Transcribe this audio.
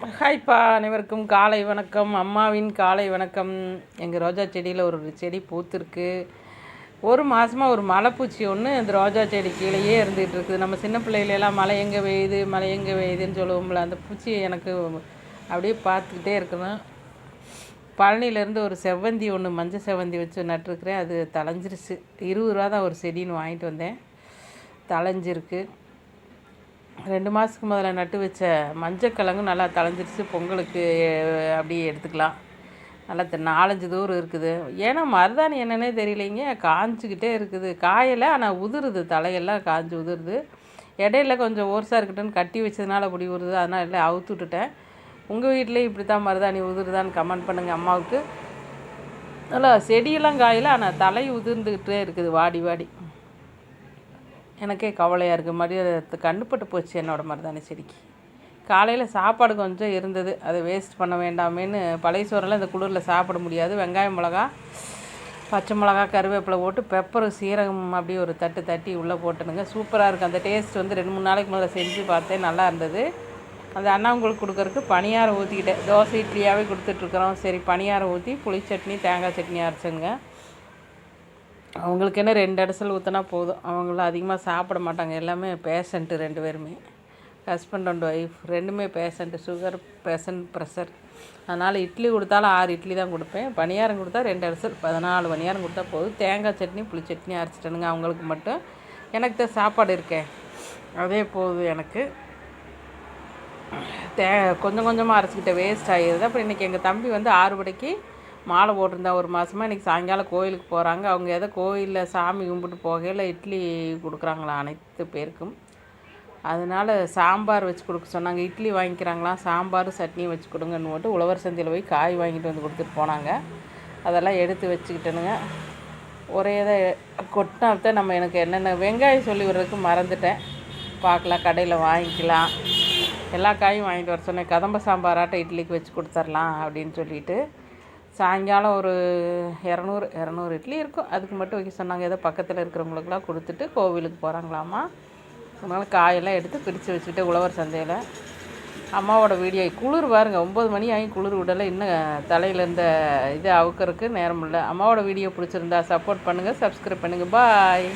ஹாய்ப்பா அனைவருக்கும் காலை வணக்கம். அம்மாவின் காலை வணக்கம். எங்கள் ரோஜா செடியில் ஒரு செடி பூத்துருக்கு. ஒரு மாதமாக ஒரு மலைப்பூச்சி ஒன்று இந்த ரோஜா செடி கீழேயே இருந்துகிட்டு இருக்குது. நம்ம சின்ன பிள்ளைகளெல்லாம் மழை எங்கே பெய்யுது மழை எங்கே பெய்யுதுன்னு சொல்லுவோம்ல அந்த பூச்சி எனக்கு அப்படியே பார்த்துக்கிட்டே இருக்கணும். பழனியிலேருந்து ஒரு செவ்வந்தி ஒன்று மஞ்சள் செவ்வந்தி வச்சு நட்டுருக்குறேன். அது தலைஞ்சிருச்சு இருபது ரூபா தான் ஒரு செடின்னு வாங்கிட்டு வந்தேன். தலைஞ்சிருக்கு ரெண்டு மாதத்துக்கு முதல்ல நட்டு வச்ச மஞ்சக்கிழங்கும் நல்லா தளைஞ்சிருச்சு பொங்கலுக்கு அப்படியே எடுத்துக்கலாம். நல்லா நாலஞ்சு தூரம் இருக்குது. ஏன்னா மருதாணி என்னன்னே தெரியலைங்க. காஞ்சிக்கிட்டே இருக்குது. காயலை ஆனால் உதிருது. தலையெல்லாம் காஞ்சி உதிருது. இடையில கொஞ்சம் ஓர்ஸாக இருக்கட்டும்னு கட்டி வச்சதுனால அப்படி உருது அதனால் எல்லாம் அவுத்து விட்டுட்டேன். உங்கள் வீட்லேயும் இப்படி தான் மருதாணி உதிருதான்னு கமெண்ட் பண்ணுங்கள் அம்மாவுக்கு. நல்லா செடியெல்லாம் காயல ஆனால் தலை உதிர்ந்துக்கிட்டே இருக்குது வாடி வாடி. எனக்கே கவலையாக இருக்குது மறுபடியும் கண்டுபட்டு போச்சு என்னோடய மருதாணி செடிக்கு. காலையில் சாப்பாடு கொஞ்சம் இருந்தது. அதை வேஸ்ட் பண்ண வேண்டாமேன்னு பழைய சோறெல்லாம் இந்த குளிரில் சாப்பிட முடியாது. வெங்காயம் மிளகா பச்சை மிளகா கருவேப்பிலை போட்டு பெப்பர் சீரகம் அப்படியே ஒரு தட்டு தட்டி உள்ளே போட்டுனுங்க. சூப்பராக இருக்குது அந்த டேஸ்ட் வந்து ரெண்டு மூணு நாளைக்கு முதல்ல செஞ்சு பார்த்தேன். நல்லா இருந்தது. அந்த அண்ணாங்களுக்கு கொடுக்கறதுக்கு பனியாரம் ஊற்றிக்கிட்டேன் தோசை இட்லியாகவே கொடுத்துட்ருக்குறோம் சரி பனியாரம் ஊற்றி புளி சட்னி தேங்காய் சட்னி அரைச்சுங்க அவங்களுக்கு என்ன ரெண்டு அடிசல் ஊற்றினா போதும். அவங்களும் அதிகமாக சாப்பிட மாட்டாங்க. எல்லாமே பேஷண்ட்டு ரெண்டு பேருமே. ஹஸ்பண்ட் அண்ட் ஒய்ஃப் ரெண்டுமே பேஷண்ட்டு சுகர் பேஷண்ட் ப்ரெஷர் அதனால் இட்லி கொடுத்தாலும் ஆறு இட்லி தான் கொடுப்பேன். பணியாரம் கொடுத்தா ரெண்டு இடத்துல பதினாலு பணியாரம் கொடுத்தா போதும். தேங்காய் சட்னி புளி சட்னி அரைச்சிட்டனுங்க அவங்களுக்கு மட்டும். எனக்கு தான் சாப்பாடு இருக்கேன் அதே போதும் எனக்கு தே கொஞ்சம் கொஞ்சமாக அரைச்சிக்கிட்ட வேஸ்ட் ஆகிடுது அப்புறம் இன்றைக்கி எங்கள் தம்பி வந்து ஆறு மணிக்கு மாலை போட்டிருந்தா ஒரு மாதமாக இன்றைக்கி சாயங்காலம் கோயிலுக்கு போகிறாங்க அவங்க ஏதோ கோயிலில் சாமி கும்பிட்டு போகையில் இட்லி கொடுக்குறாங்களா அனைத்து பேருக்கும். அதனால் சாம்பார் வச்சு கொடுக்க சொன்னாங்க. இட்லி வாங்கிக்கிறாங்களாம் சாம்பார் சட்னியும் வச்சு கொடுங்கன்னு போட்டு உழவர் சந்தையில் போய் காய் வாங்கிட்டு வந்து கொடுத்துட்டு போனாங்க. அதெல்லாம் எடுத்து வச்சுக்கிட்டேனுங்க. ஒரே இதை கொட்டினாத்த நம்ம எனக்கு என்னென்ன வெங்காயம் சொல்லி விடுறதுக்கு மறந்துட்டேன். பார்க்கலாம் கடையில் வாங்கிக்கலாம். எல்லா காயும் வாங்கிட்டு வர சொன்னேன். கதம்ப சாம்பாராட்ட இட்லிக்கு வச்சு கொடுத்துர்லாம் அப்படின்னு சொல்லிட்டு. சாயங்காலம் ஒரு இரநூறு இரநூறு இட்லி இருக்கும். அதுக்கு மட்டும் வைக்க சொன்னாங்க. ஏதோ பக்கத்தில் இருக்கிறவங்களுக்குலாம் கொடுத்துட்டு கோவிலுக்கு போகிறாங்களாமா அதனால் காயெல்லாம் எடுத்து பிரித்து வச்சுட்டு உழவர் சந்தையில். அம்மாவோட வீடியோ குளிர் பாருங்க. ஒம்பது மணி ஆகி குளிர் விடலை. இன்னும் தலையில் இருந்த இது அவுக்கறக்கு நேரம் இல்லை. அம்மாவோட வீடியோ பிடிச்சிருந்தா சப்போர்ட் பண்ணுங்கள் சப்ஸ்கிரைப் பண்ணுங்கள் பாய்